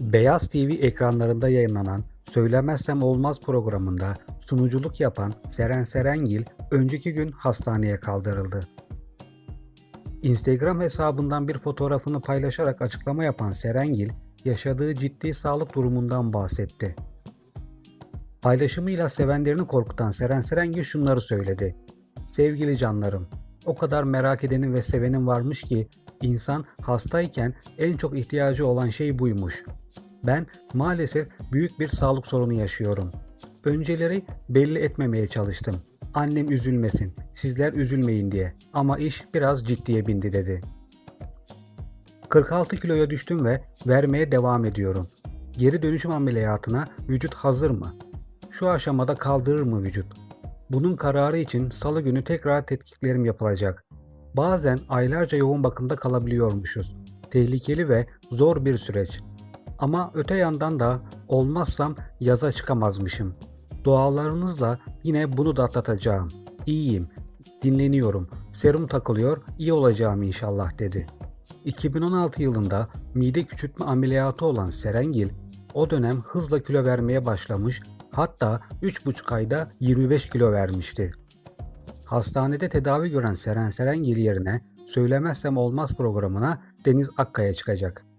Beyaz TV ekranlarında yayınlanan Söylemezsem Olmaz programında sunuculuk yapan Seren Serengil önceki gün hastaneye kaldırıldı. Instagram hesabından bir fotoğrafını paylaşarak açıklama yapan Serengil, yaşadığı ciddi sağlık durumundan bahsetti. Paylaşımıyla sevenlerini korkutan Seren Serengil şunları söyledi. Sevgili canlarım, o kadar merak edenin ve sevenin varmış ki insan hastayken en çok ihtiyacı olan şey buymuş. Ben maalesef büyük bir sağlık sorunu yaşıyorum. Önceleri belli etmemeye çalıştım. Annem üzülmesin, sizler üzülmeyin diye. Ama iş biraz ciddiye bindi dedi. 46 kiloya düştüm ve vermeye devam ediyorum. Geri dönüşüm ameliyatına vücut hazır mı? Şu aşamada kaldırır mı vücut? Bunun kararı için salı günü tekrar tetkiklerim yapılacak. Bazen aylarca yoğun bakımda kalabiliyormuşuz. Tehlikeli ve zor bir süreç. Ama öte yandan da olmazsam yaza çıkamazmışım. Dualarınızla yine bunu da atlatacağım. İyiyim, dinleniyorum, serum takılıyor, iyi olacağım inşallah dedi. 2016 yılında mide küçültme ameliyatı olan Serengil, o dönem hızla kilo vermeye başlamış, hatta 3,5 ayda 25 kilo vermişti. Hastanede tedavi gören Seren Serengil yerine Söylemezsem Olmaz programına Deniz Akkaya çıkacak.